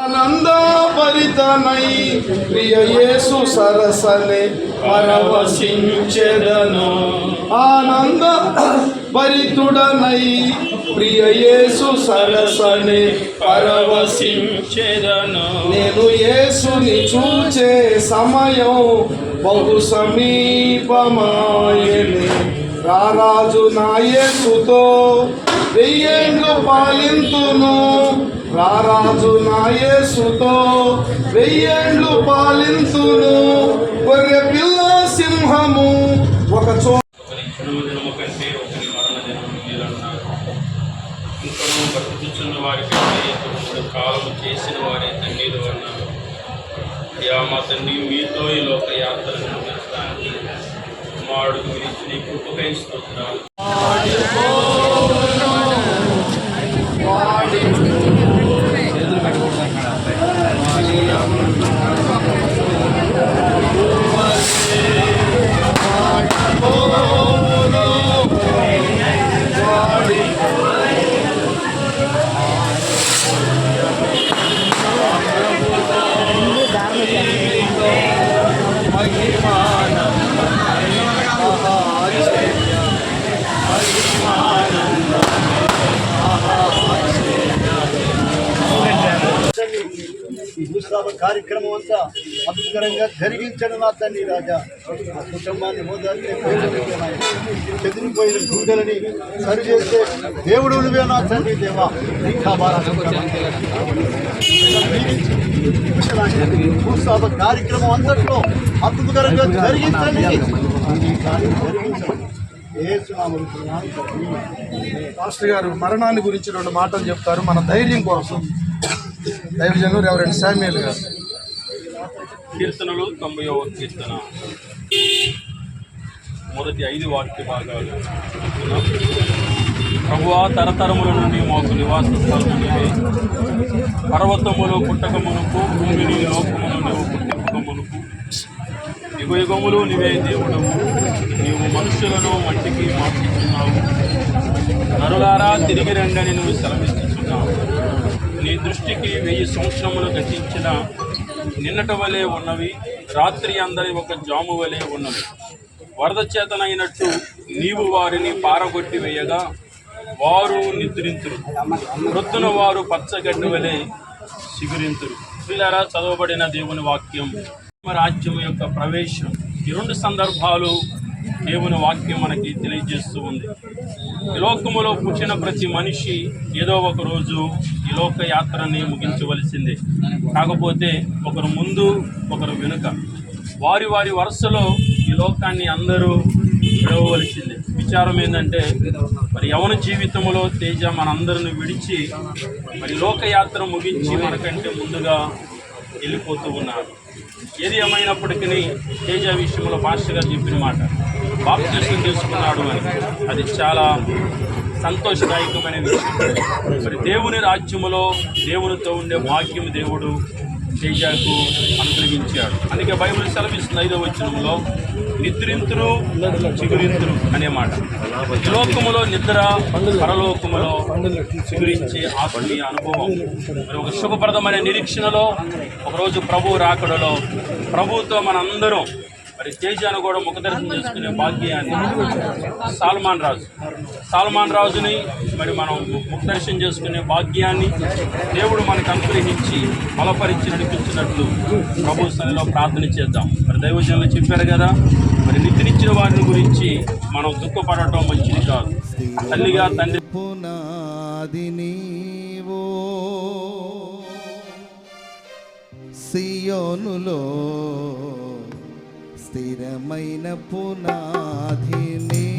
ఆనందభరితనై ప్రియ యేసు సరసనే పరవశించెదను. ఆనంద భరితుడనై ప్రియయేసు సరసనే పరవశించెదను. నేను యేసుని చూచే సమయం బహు సమీపమాయని. రారాజు నా యేసుతో పాలింతును. రారాజు నా యేసుతో వెయ్యేండ్లు పాలింతును గొర్రె పిల్ల సింహము ఒక చో ఇంకనూ బ్రతుకుచున్న వారి కంటే మూడు చేసిన వారే తండ్రిలు అన్నారు అయ్యా మా తండ్రి మీతో ఈ లోక యాత్రను ముగించడానికి కుమారుడు గురించి నీ కృపకై స్తోత్రాలు ఈ కార్యక్రమం అంతా అద్భుతంగా జరిగించడం నా తండ్రి రాజా. ఆ కుటుంబాన్ని హోదార్చే చెదిరిపోయిన గుండెలని సరిచేసే దేవుడు నువ్వే నా తండ్రి దేవా. కార్యక్రమం అంతట్లో అద్భుతకరంగా జరిగించండి. ఈ పాస్టర్ గారు మరణాన్ని గురించి రెండు మాటలు చెప్తారు. మన ధైర్యం కోసం. దైవజనులు ఎవరండి శామ్యుల్ గారు. కీర్తనలు తొంభైవ కీర్తన. మొదటి ఐదు వాక్య భాగాలు. ప్రభువా తరతరముల నుండి మాకు నివాస స్థలము నీవే పర్వతములు పుట్టకమునకు భూమిని లోకమును నువ్వు పుట్టకమునకు. యుగ యుగములు నీవే దేవుడవు. నీవు మనుషులను మట్టికి మార్చుతున్నావు నరులారా తిరిగి రండని నువ్వు సెలవిస్తున్నావు నీ దృష్టికి వెయ్యి సంవత్సరములు గతించిన నిన్నటి వలె ఉన్నవి రాత్రి అందరి ఒక జాము వలె ఉన్నవి. వరద చేతనైనట్టు నీవు వారిని పారగొట్టి వేయగా వారు నిద్రింతురు. వృద్ధున వారు పచ్చగడ్డి వలె సిగురింతురు. పిల్లరా చదవబడిన దేవుని వాక్యం. రాజ్యం యొక్క ప్రవేశం. ఈ రెండు సందర్భాలు దేవుని వాక్యం మనకి తెలియజేస్తూ ఉంది. ఈ లోకములో పుట్టిన ప్రతి మనిషి ఏదో ఒక రోజు ఈ లోక యాత్రని ముగించవలసిందే. కాకపోతే ఒకరు ముందు ఒకరు వెనుక. వారి వారి వరుసలో ఈ లోకాన్ని అందరూ విడవలసిందే విచారం ఏంటంటే మరి యవన జీవితంలో తేజ మనందరిని విడిచి మరి లోకయాత్ర ముగించి మనకంటే ముందుగా వెళ్ళిపోతూ ఉన్నారు. ఏది ఏమైనప్పటికీ తేజ విషయంలో భాష గారు చెప్పిన మాట బాప్తీసం తీసుకున్నాడు అని. అది చాలా సంతోషదాయకమైన విషయం. మరి దేవుని రాజ్యములో దేవునితో ఉండే భాగ్యం దేవుడు తేజకు అనుగ్రహించాడు అందుకే బైబిల్ సెలవిస్తుంది ఐదో వచనంలో నిద్రింతురు చిగురింతురు అనే మాట. లోకములో నిద్ర పరలోకములో చిగురించే ఆత్మీయ అనుభవం. మరి ఒక శుభప్రదమైన నిరీక్షణలో ఒకరోజు ప్రభు రాకడలో ప్రభుతో మనందరం మరి తేజాను కూడా ముఖదర్శనం చేసుకునే భాగ్యాన్ని సాల్మాన్ రాజు. సాల్మాన్ రాజుని మరి మనం ముఖదర్శనం చేసుకునే భాగ్యాన్ని దేవుడు మనకు అనుగ్రహించి బలపరిచి నడిపించినట్లు ప్రభు స్థాయిలో ప్రార్థన చేద్దాం. మరి దైవజనులు చెప్పారు కదా మరి నిద్రించిన వారిని గురించి మనం దుఃఖపడటం మంచిది కాదు. తల్లిగా తండ్రి పునాది నీవో సియోనులో స్థిరమైన పునాధిని